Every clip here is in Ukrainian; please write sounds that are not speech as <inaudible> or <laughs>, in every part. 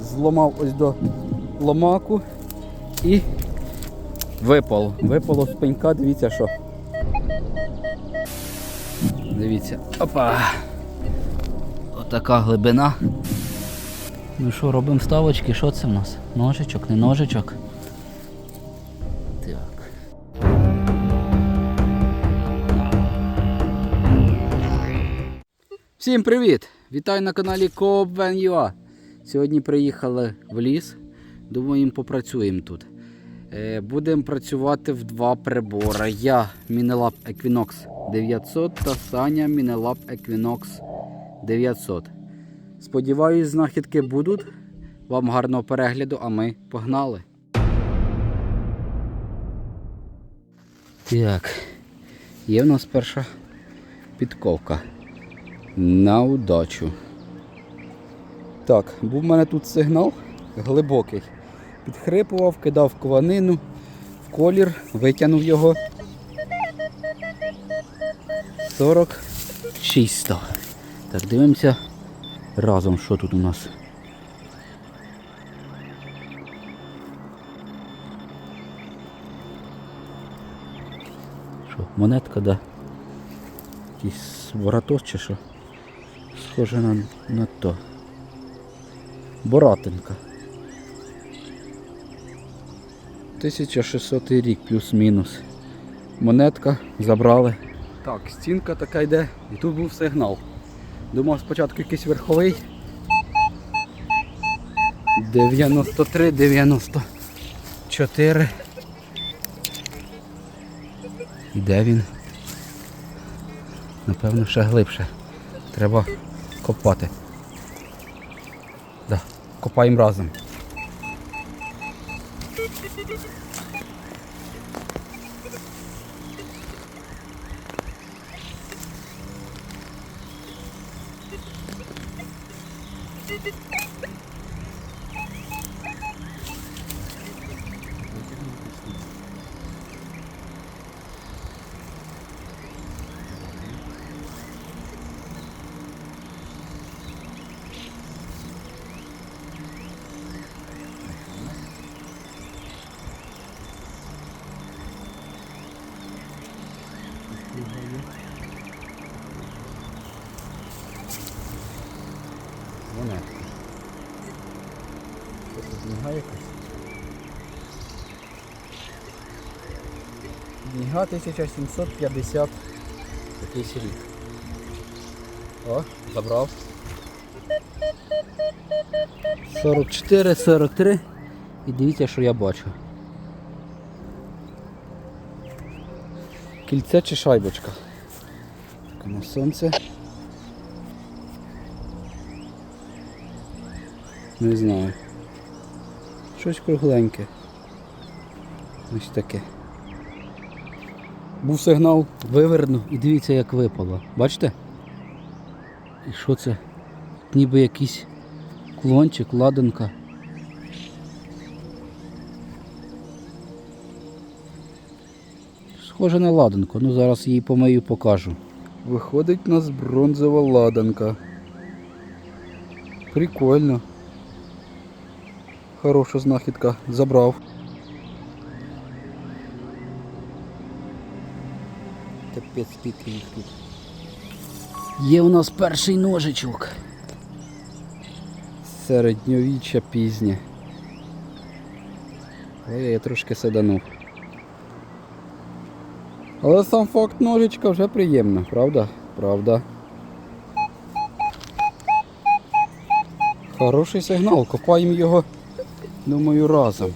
Зламав ось до ломаку і випало. Випало з пенька, дивіться що. Дивіться. Опа. Отака глибина. Ну що, робимо ставочки, що це в нас? Ножичок, не ножичок. Всім привіт! Вітаю на каналі CoopVenUA. Сьогодні приїхали в ліс. Думаємо, попрацюємо тут. Е, Будемо працювати в два прибори. Я Minelab Equinox 900 та Саня Minelab Equinox 900. Сподіваюсь, знахідки будуть. Вам гарного перегляду, а ми погнали. Так, є в нас перша підковка. На удачу. Так, був в мене тут сигнал глибокий. Підхрипував, кидав кованину в колір, витягнув його. 46 став. Так, дивимося разом, що тут у нас. Що, монетка, да? Якийсь воротос чи що? Схоже на, на то. Боратинка. 1600 рік плюс-мінус. Монетка забрали. Так, стінка така йде, і тут був сигнал. Думав спочатку якийсь верховий. 93, 94. І де він? Напевно, ще глибше. Треба копати. Да, копаємо разом. Книга 1750 якийсь рік. О, забрав. 44, 43. І дивіться, що я бачу. Кільце чи шайбочка. Так, на сонце. Не знаю. Щось кругленьке. Ось таке. Був сигнал, вивернув і дивіться як випало. Бачите? І що це? Ніби якийсь клончик, ладанка. Схоже на ладанку, ну зараз її помию покажу. Виходить у нас бронзова ладанка. Прикольно. Хороша знахідка. Забрав. Капець скільки їх тут. Є у нас перший ножичок. Середньовіччя пізнє. Ой, я трошки саданув. Але сам факт ножичка вже приємно, правда? Правда. Хороший сигнал, копаємо його, думаю, разом.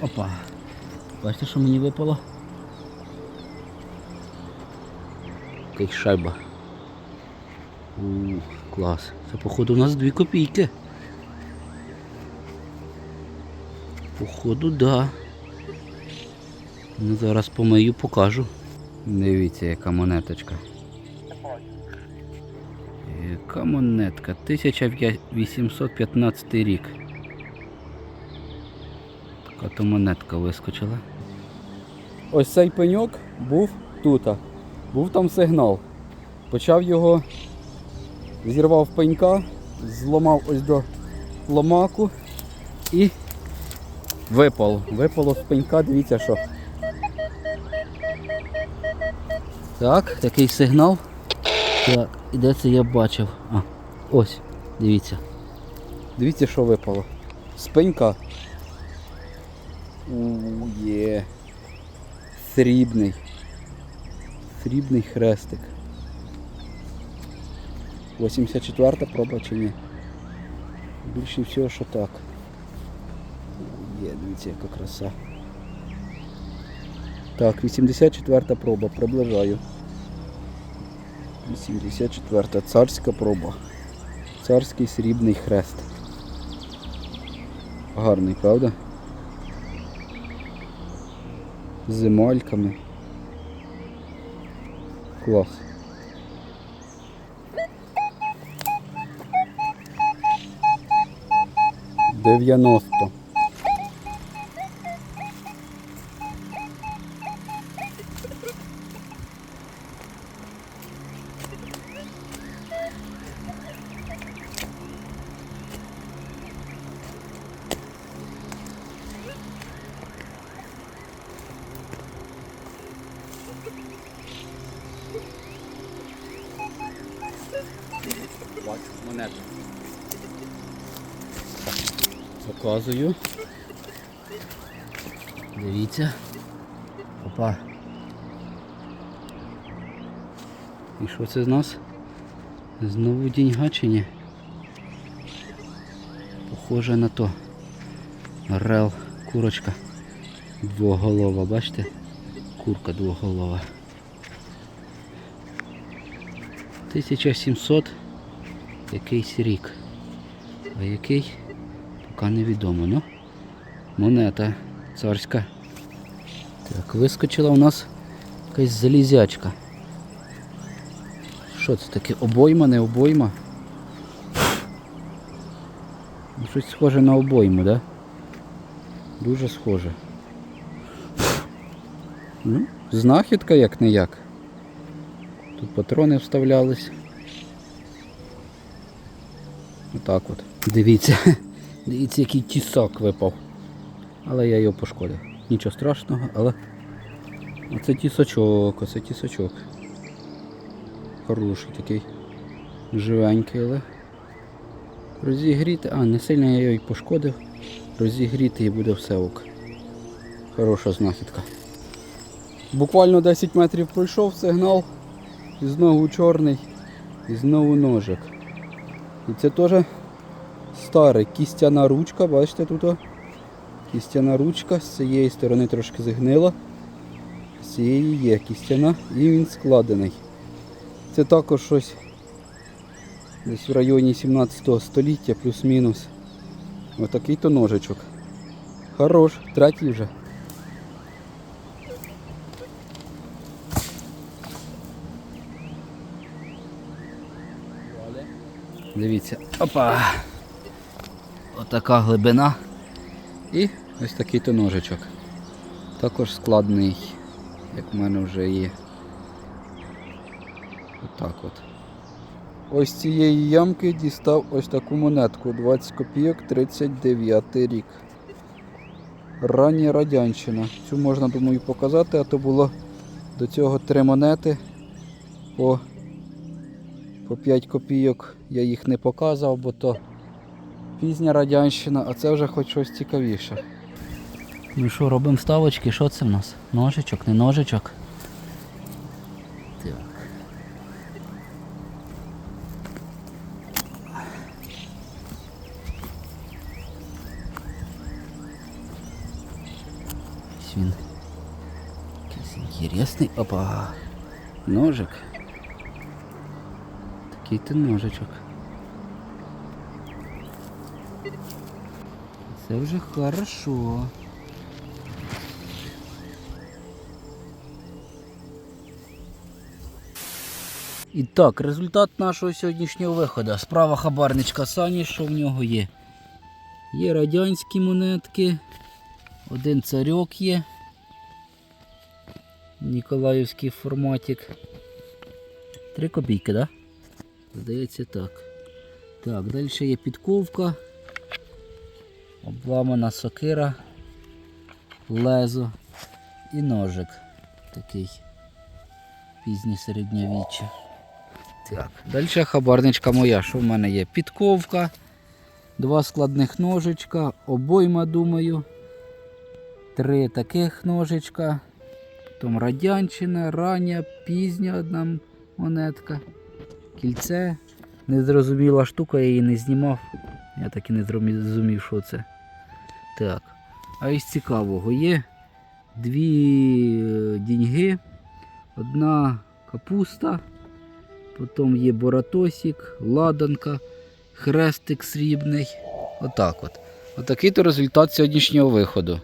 Опа. Бачите, що мені випало? Якась шайба. Ух, клас. Це походу у нас дві копійки. Походу, да. Ну, зараз помию, покажу. Дивіться, яка монеточка. Яка монетка? 1815 рік. Така то монетка вискочила. Ось цей пеньок був тут. Був там сигнал. Почав його, зірвав пенька, зламав ось до ломаку і випало. Випало з пенька, дивіться що. Так, такий сигнал. Так, і де це я бачив? А, ось, дивіться. Дивіться, що випало. З пенька. У, є. Срібний. Срібний хрестик. 84 проба чи ні? Більше всього, що так. Є, дивіться, яка краса. Так, 84 проба, приближаю. 84 царська проба. Царський срібний хрест. Гарний, правда? З емальками. Клас. Дев'яносто. Бачу монету. Показую. Дивіться. Опа. І що це з нас? Знову деньга чи ні? Похоже на то. Орел, курочка. Двоголова, бачите? Курка двоголова. 1700 якийсь рік. А який? Поки невідомо, ну. Монета царська. Так, вискочила у нас якась залізячка. Що це таке? Обойма, не обойма? Ну, Щось схоже на обойму, да? Дуже схоже. Ну, знахідка як не як. Тут патрони вставлялись. Отак от. Дивіться, <laughs> дивіться, який тісак випав. Але я його пошкодив. Нічого страшного, але оце тісачок, оце тісачок. Хороший такий. Живенький, але розігріти. А, не сильно я його і пошкодив. Розігріти і буде все ок. Хороша знахідка. Буквально 10 метрів пройшов сигнал. І знову чорний. І знову ножик. І це теж старий кістяна ручка, бачите тут? Кістяна ручка, з цієї сторони трошки зігнила, з цієї є кістяна і він складений. Це також щось десь в районі 17 століття, плюс-мінус. Отакий то ножичок. Хорош, третій вже. Дивіться, опа! Отака глибина. І ось такий то ножичок. Також складний, як в мене вже є. Отак от. Ось цієї ямки дістав ось таку монетку 20 копійок 39 рік. Рання радянщина. Цю можна, думаю, показати, а то було до цього три монети по по 5 копійок я їх не показав, бо то пізня радянщина, а це вже хоч щось цікавіше. Ну що, робимо ставочки, що це в нас? Ножичок, не ножичок. Ось він. Якийсь інтересний. Опа. Ножик. Такий ти ножичок. Це вже хорошо. І так, результат нашого сьогоднішнього виходу. Справа хабарничка Сані, що в нього є? Є радянські монетки, один царьок є. Ніколаївський форматик. Три копійки, так? Да? Здається так. Так, далі є підковка, обламана сокира, лезо і ножик такий пізнє середньовіччя. Так, далі хабарничка моя. Що в мене є? Підковка, два складних ножичка, обойма, думаю, три таких ножичка, потім радянщина, рання, пізня одна монетка, кільце. Незрозуміла штука, я її не знімав. Я так і не зрозумів, що це. Так. А із цікавого є дві е, діньги, одна капуста, потім є боратосик, ладанка, хрестик срібний. Отак от. Отакий то результат сьогоднішнього виходу.